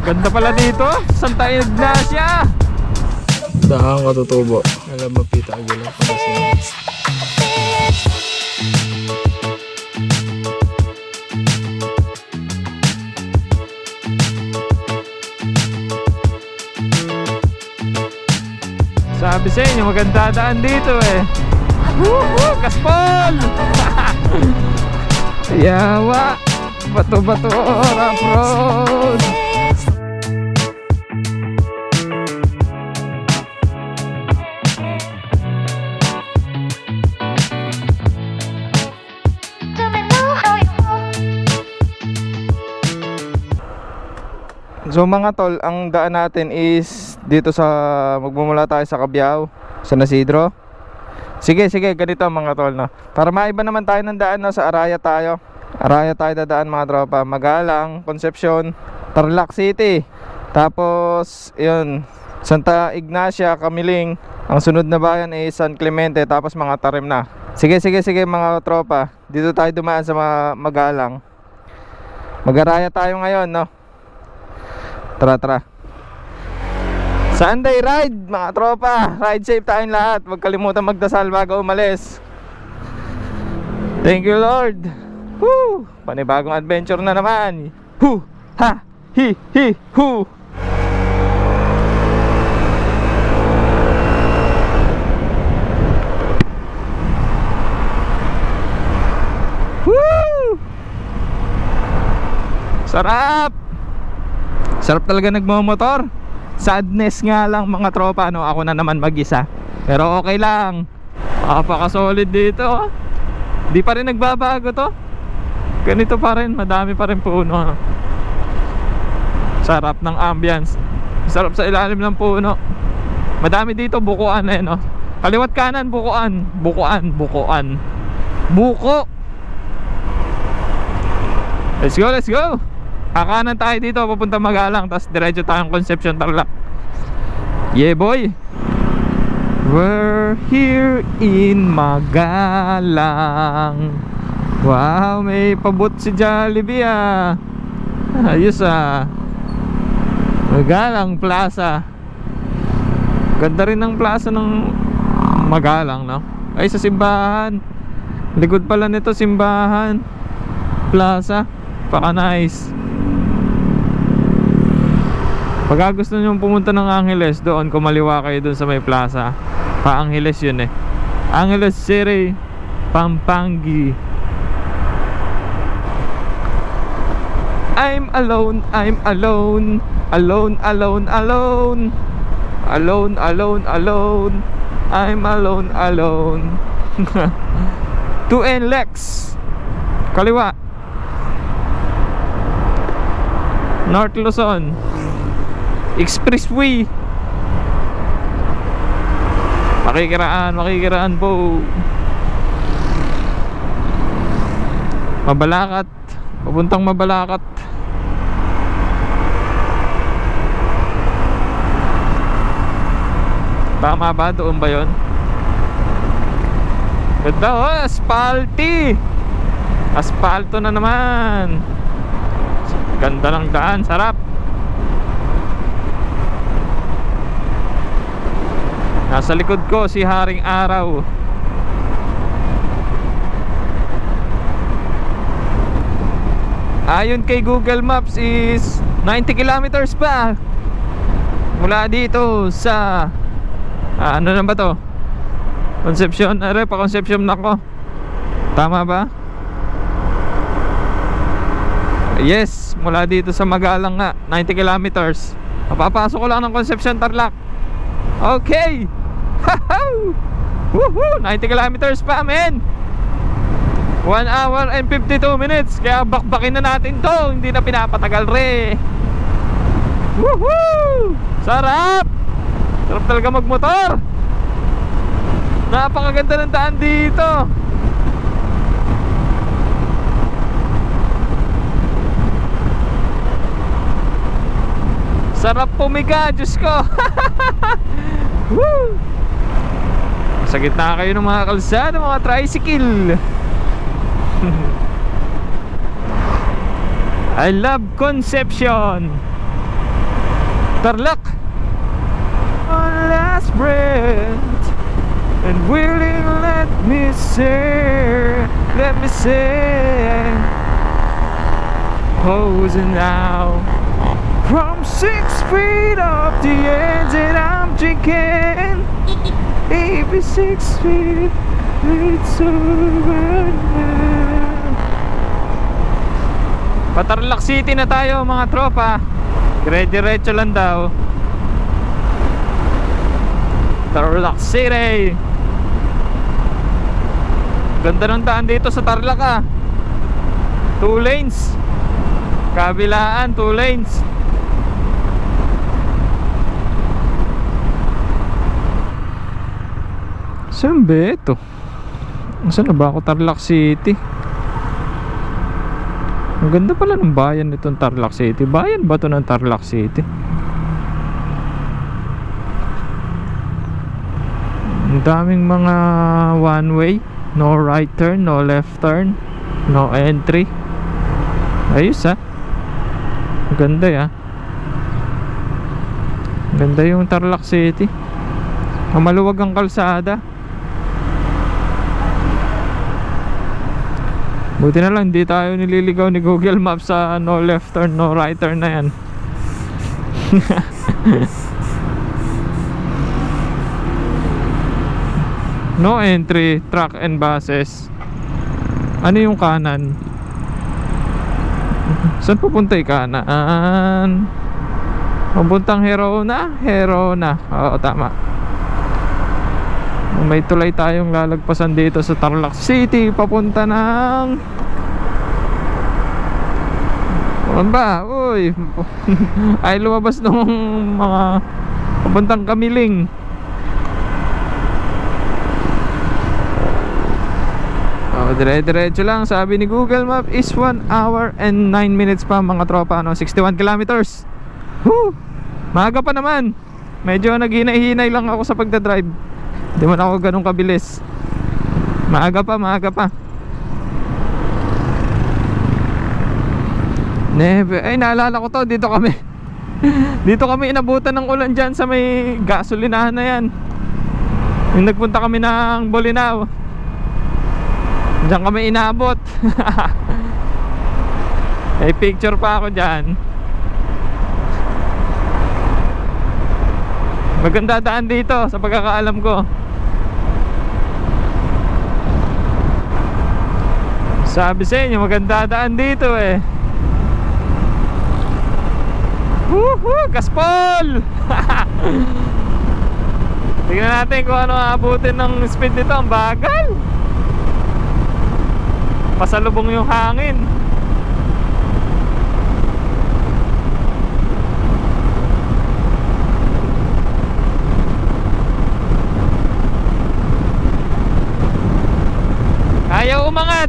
Ganda pala dito. Santa Ignacia. Dahang katutubo. Alam mo, Pita Aguila. Pangasinan. Sabi sa inyo, maganda daan dito eh. Woohoo! Kaspol! Yawa! Bato-bato, rough road! So mga tol, ang daan natin is dito sa magmumula tayo sa Cabiao, sa Nasidro. Sige, sige, ganito mga tol no. Para maiba naman tayo ng daan no, sa Araya tayo. Araya tayo dadaan mga tropa. Magalang, Concepcion, Tarlac City. Tapos, yun, Santa Ignacia, Camiling. Ang sunod na bayan is San Clemente, tapos mga tarim na. Sige, sige, sige mga tropa. Dito tayo dumaan sa mga Magalang. Mag-araya tayo ngayon, no? Tara, tara. Sunday ride, mga tropa. Ride safe tayong lahat. Huwag kalimutan magdasal bago umalis. Thank you, Lord. Woo! Panibagong adventure na naman. Hu! Ha! Hi! Hi! Hu! Woo! Sarap! Sarap talaga nagmamotor. Sadness nga lang mga tropa no. Ako na naman mag-isa. Pero okay lang. Napaka-solid dito. oh. Di pa rin nagbabago to. Ganito pa rin, madami pa rin puno. Sarap ng ambience. Sarap sa ilalim ng puno. Madami dito bukuan eh no. Kaliwat kanan bukuan, bukuan, bukuan. Buko. Let's go, let's go. Kakanan tayo dito papunta Magalang tapos diretso tayong Concepcion Tarlac. Yeah boy. We're here in Magalang. Wow, may pabot si Jollibee ah. Ayos ah. Magalang Plaza. Ganda rin ng plaza ng Magalang, no? Ay, sa simbahan. Likod pala nito, simbahan. Plaza. Paka nice. Pagka gusto nyo pumunta ng Angeles, doon kumaliwa kayo doon sa may plaza. Pa Angeles yun eh. Angeles City, Pampangi. I'm alone, I'm alone. Alone, alone, alone. Alone, alone, alone. I'm alone, alone. 2N Lex. Kaliwa. North Luzon. Expressway. Makikiraan, makikiraan po. Mabalakat. Papuntang Mabalakat. Tama ba? Doon ba yun? Ganda oh, aspalti! Aspalto na naman! Ganda ng daan, sarap! Nasa likod ko si Haring Araw. Ayon kay Google Maps is 90 kilometers pa. Mula dito sa ah, Ano na ba to? Concepcion, are pa Concepcion na ko Tama ba? Yes, mula dito sa Magalang nga 90 kilometers. Papapasok ko lang ng Concepcion Tarlac. Okay Woohoo! 90 kilometers pa, men 1 hour and 52 minutes Kaya bakbakin na natin to Hindi na pinapatagal re Woohoo! Sarap! Sarap talaga magmotor Napakaganda ng daan dito Sarap pumiga, Diyos ko Woo! Sa gitna kayo ng mga kalsada, mga tricycle. I love Concepcion Tarlac. One last breath. And willing let me say Let me say Posing now. From six feet up the edge that I'm drinking Maybe six feet It's over now. Patarlac City na tayo mga tropa. Dire-diretso lang daw. Tarlac City. Ganda ng daan dito sa Tarlac ah. Two lanes. Kabilaan, two lanes Saan ba ito? Saan na ba ako? Tarlac City. Ang ganda pala ng bayan nitong Tarlac City. Bayan ba ito ng Tarlac City? Ang daming mga one way No right turn, no left turn No entry. Ayos ah. Ang Ganda ya Ang Ganda yung Tarlac City. Ang maluwag ang kalsada Buti na lang di tayo nililigaw ni Google Maps sa no left turn, no right turn na yan No entry, truck and buses. Ano yung kanan? Saan pupunta yung kanan? Papuntang Herona? Herona. Oo, tama. May tulay tayong lalagpasan dito sa Tarlac City papunta ng Ano ba? Uy. Ay lumabas nung mga papuntang Kamiling. Oh, dire-diretso lang. Sabi ni Google Map is 1 hour and 9 minutes pa mga tropa. Ano, 61 kilometers. Woo! Maaga pa naman. Medyo naghinay-hinay lang ako sa pagdadrive. Hindi man ako ganun kabilis. Maaga pa, maaga pa. Nebe. Ay, naalala ko to. Dito kami. Dito kami inabutan ng ulan dyan sa may gasolinahan na yan. Yung nagpunta kami ng Bolinao. Diyan kami inaabot. May picture pa ako dyan. Maganda daan dito sa pagkakaalam ko. Sabi sa inyo, maganda daan dito eh. Woohoo! Gaspol! Tingnan natin kung ano aabutin ng speed nito. Ang bagal! Pasalubong yung hangin.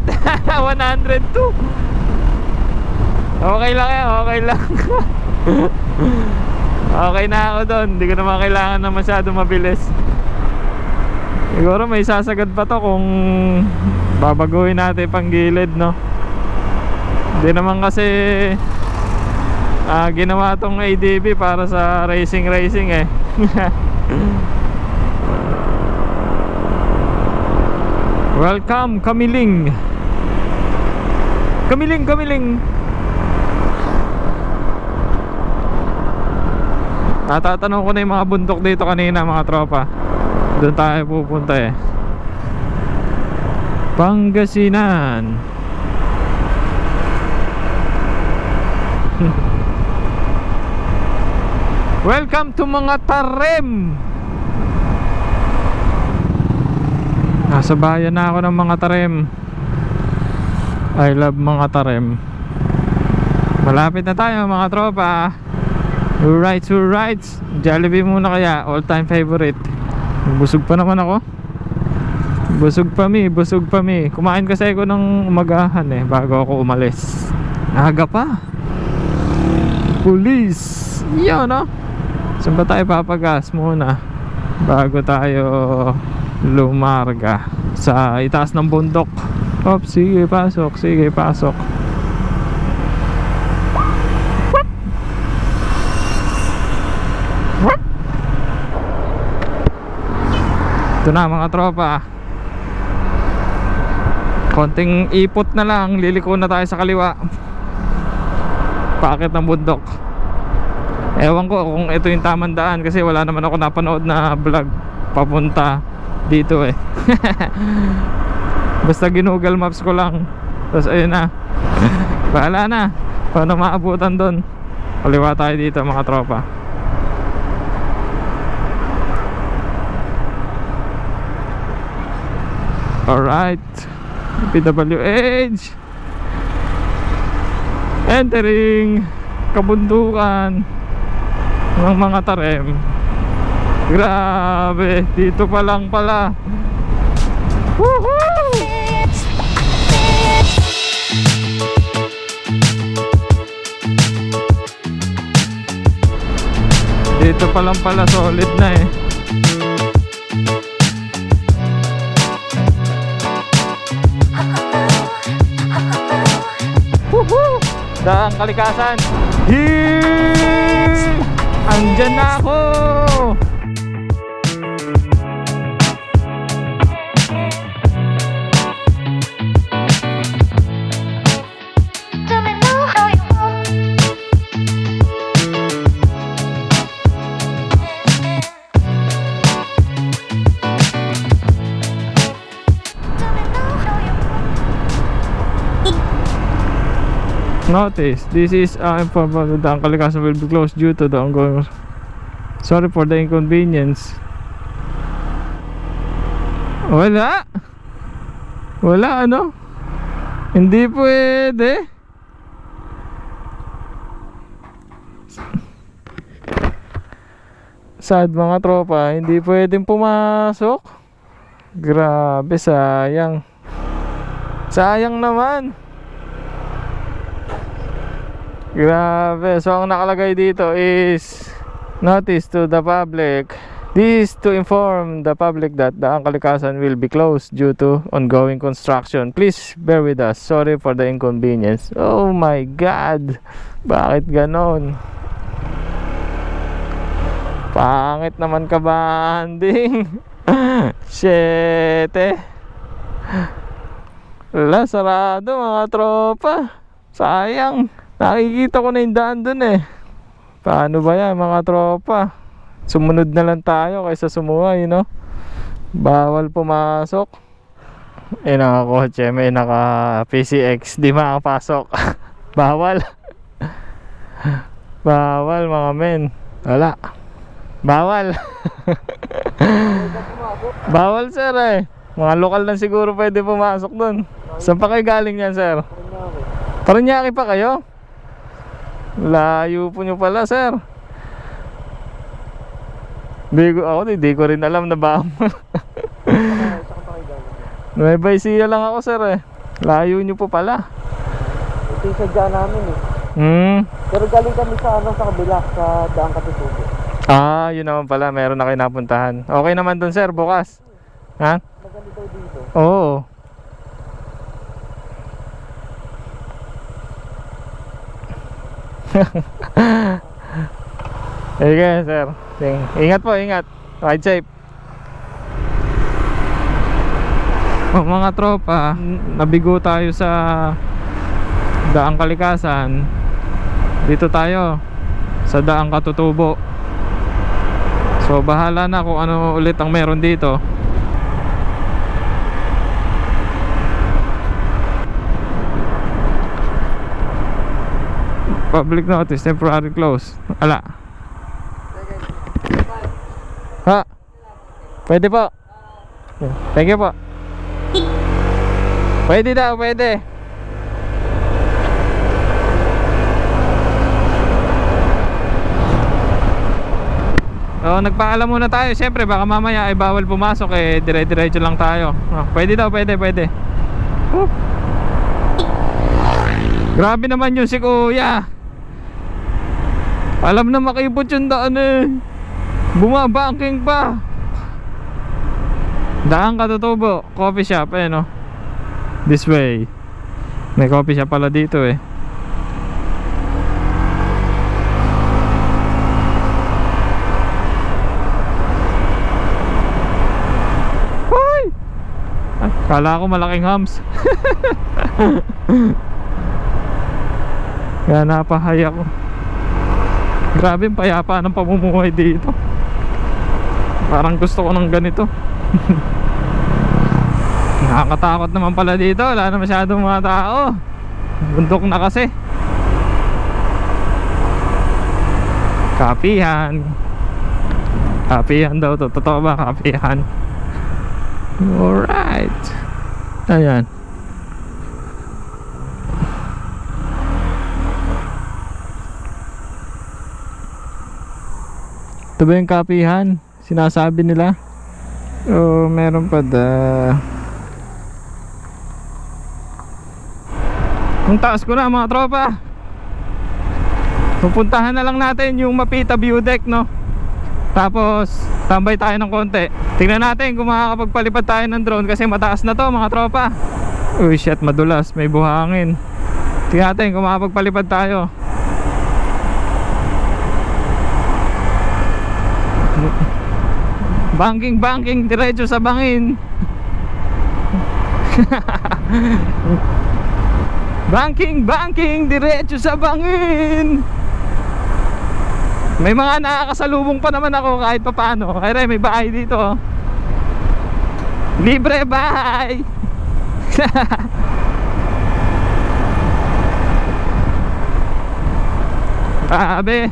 102 Okay lang yan, okay lang. Okay na ako doon. Hindi ko naman kailangan na masyado mabilis. Siguro may sasagad pa to kung babaguhin natin pang gilid no? Hindi naman kasi ah, ginawa tong ADB para sa racing racing eh. Welcome Kamiling Kamiling Kamiling Natatanong ko na yung mga bundok dito kanina mga tropa. Doon tayo pupunta eh. Pangasinan. Welcome to mga tarem Nasa bayan na ako ng mga tarem I love mga tarem. Malapit na tayo mga tropa. Alright, alright. Jollibee muna kaya All time favorite. Busog pa naman ako. Busog pa mi, busog pa mi. Kumain kasi ako ng umagahan eh Bago ako umalis. Aga pa. Police Yun no Saan ba tayo papagas muna? Bago tayo lumarga Sa itaas ng bundok Op, sige, pasok. Sige, pasok. Ito na mga tropa. Konting ipot na lang, liliko na tayo sa kaliwa. Paakit ng bundok. Ewan ko kung ito yung tamang daan kasi wala naman ako napanood na vlog papunta dito eh. Basta ginugal maps ko lang. Tapos ayun na. Bahala na. Paano maabutan doon? Kaliwa tayo dito mga tropa. Alright. PWH. Entering kabundukan ng mga tarem. Grabe, dito pa lang pala. Dito pa lang pala solid na eh. Woohoo! Daang kalikasan. Yee! Andyan na ako! Notice, this is uh, informal the kalikasan will be closed due to the ongoing Sorry for the inconvenience. Wala. Wala ano? Hindi pwede. Sad mga tropa, hindi pwedeng pumasok. Grabe, sayang. Sayang naman. Grabe. So, ang nakalagay dito is notice to the public. This to inform the public that the Angkalikasan will be closed due to ongoing construction. Please bear with us. Sorry for the inconvenience. Oh my God. Bakit ganon? Pangit naman ka banding. Shete. Wala, sarado mga tropa. Sayang. Nakikita ko na yung daan dun eh. Paano ba yan mga tropa? Sumunod na lang tayo kaysa sumuway, no? Bawal pumasok. Eh naka kotse, may naka PCX, di makapasok. Bawal. Bawal mga men. Wala. Bawal. Bawal sir eh. Mga lokal lang siguro pwede pumasok dun. Saan pa kayo galing yan sir? Paranaque pa kayo? Layo po nyo pala, sir. Di ko, ako di ko rin alam na ba. Nueva Ecija lang ako, sir eh. Layo nyo po pala. Ito yung sadya namin eh. Hmm. Pero galing kami sa ano sa kabila, sa daang katutubo. Ah, yun naman pala. Meron na kayo napuntahan. Okay naman dun, sir, bukas. Ha? Maganito dito. Oo. Sige, sir. Ingat po, ingat. Ride safe. Oh, mga tropa, nabigo tayo sa Daang Kalikasan. Dito tayo sa Daang Katutubo. So bahala na kung ano ulit ang meron dito. Public notice, temporary close. Ala. Ha? Pwede po. Thank you po. Pwede daw, pwede. Oh, nagpaalam muna tayo. Siyempre, baka mamaya ay bawal pumasok eh dire-diretso lang tayo. Oh, pwede daw, pwede, pwede. Woo. Grabe naman yun si Kuya. Alam na makipot yung daan eh. Bumabangking pa. Daan katutubo. Coffee shop eh no. This way. May coffee shop pala dito eh. Kala ko malaking hams. Kaya napahay ako. Grabe yung payapa ng pamumuhay dito. Parang gusto ko ng ganito. Nakakatakot naman pala dito. Wala na masyadong mga tao. Bundok na kasi. Kapihan. Kapihan daw to. Totoo ba kapihan? Alright. Ayan. Ito ba yung kapihan? Sinasabi nila? Oh, meron pa da. Ang taas ko na mga tropa. Pupuntahan na lang natin yung Mapita View Deck, no? Tapos, tambay tayo ng konti. Tingnan natin kung makakapagpalipad tayo ng drone kasi mataas na to mga tropa. Uy, shit, madulas. May buhangin. Tingnan natin kung makakapagpalipad tayo. Banking, banking, diretso sa bangin. banking, banking, diretso sa bangin. May mga nakakasalubong pa naman ako kahit papano. Kaya may bahay dito. Libre bahay. Grabe.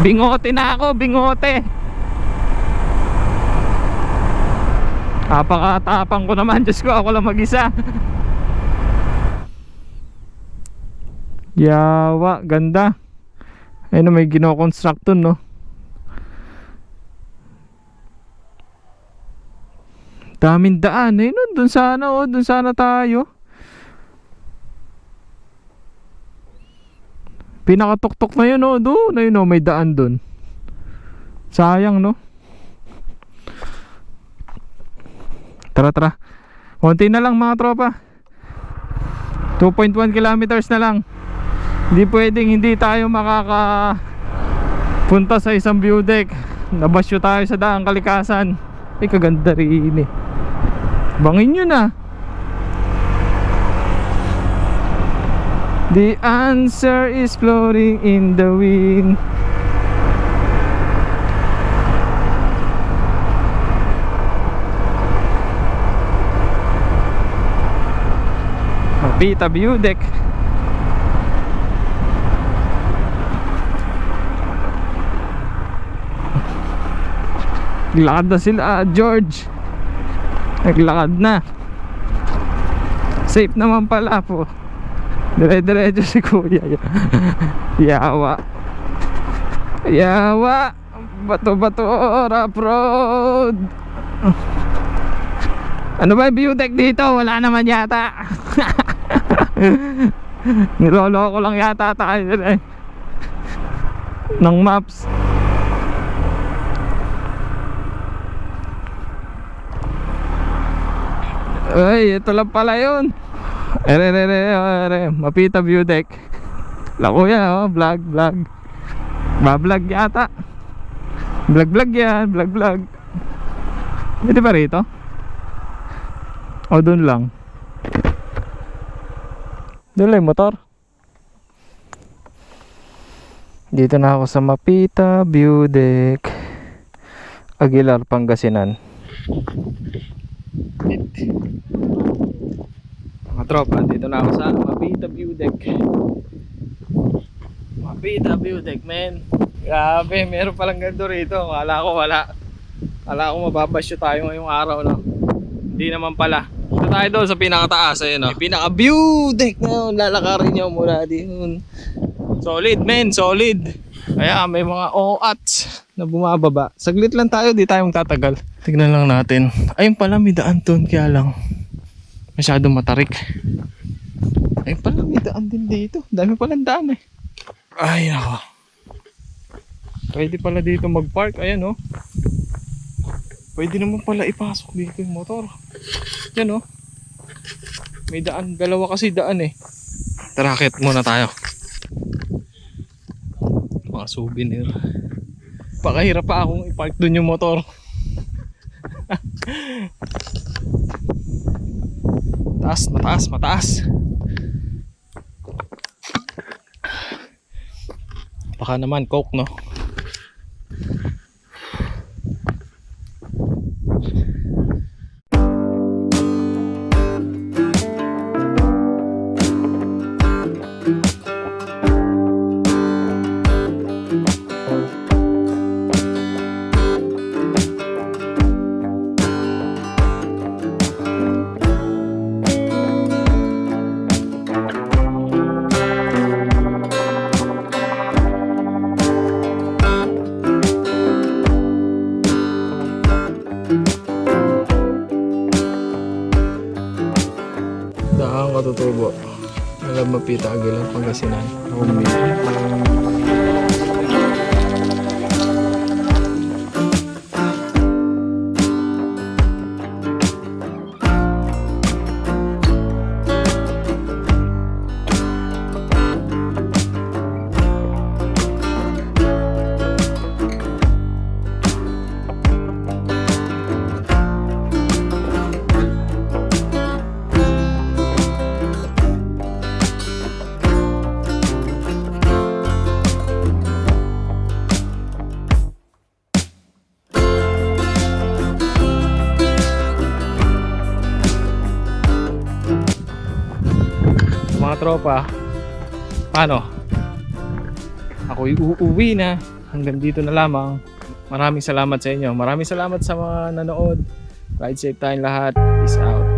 Bingote na ako, bingote. Apakatapang ko naman, Diyos ko, ako lang mag-isa. Yawa, ganda. Ayun, may gino-construct dun, no? Daming daan. Ayun, no, dun sana, oh, dun sana tayo. Pinakatuktok na yun, oh, doon. Ayun, oh, may daan dun. Sayang, no? Tara, tara. Konti na lang, mga tropa. 2.1 kilometers na lang. Hindi pwedeng hindi tayo makaka punta sa isang view deck. Nabasyo tayo sa daang kalikasan. Ay kaganda rin eh. Bangin yun ah. The answer is floating in the wind. Mapita view. Naglakad na sila, ah, George. Naglakad na. Safe naman pala po. Dire-diretso si Kuya. Yawa. Yawa. Bato-bato, rap road. Ano ba yung view deck dito? Wala naman yata. Nilolo ko lang yata tayo eh. Ng maps. Ay, ito lang pala yun. Ere, ere, ere, ere. Mapita view deck. Lako yan, oh. Vlog, vlog. Ba-vlog yata. Vlog, vlog yan. Vlog, vlog. Pwede ba rito? O, dun lang. Dun lang yung motor. Dito na ako sa Mapita View Deck. Aguilar, Pangasinan. Mga tropa, dito na ako sa Mapita View Deck. Mapita View Deck, men. Grabe, meron palang ganito rito. Wala ko wala. Wala ko mababasyo tayo ngayong araw, no? Hindi naman pala. Dito tayo doon sa pinakataas, ayun, no? Pinaka view deck na yun. Lalakarin nyo mula din. Solid, men, solid. Kaya may mga oats na bumababa. Saglit lang tayo, di tayong tatagal. Tignan lang natin. Ayun pala, may daan doon, kaya lang masyadong matarik. Ayun pala, may daan din dito. Dami palang daan eh. Ay, nako. Pwede pala dito mag-park. Ayan, oh. Pwede naman pala ipasok dito yung motor. Yan, oh. May daan. Dalawa kasi daan eh. Tara, muna tayo. Mga souvenir. Pakahirap pa akong ipark dun yung motor. Mataas, mataas, mataas. Baka naman coke no. Paano? Ako'y uuwi na. Hanggang dito na lamang. Maraming salamat sa inyo. Maraming salamat sa mga nanood. Ride safe tayong lahat. Peace out.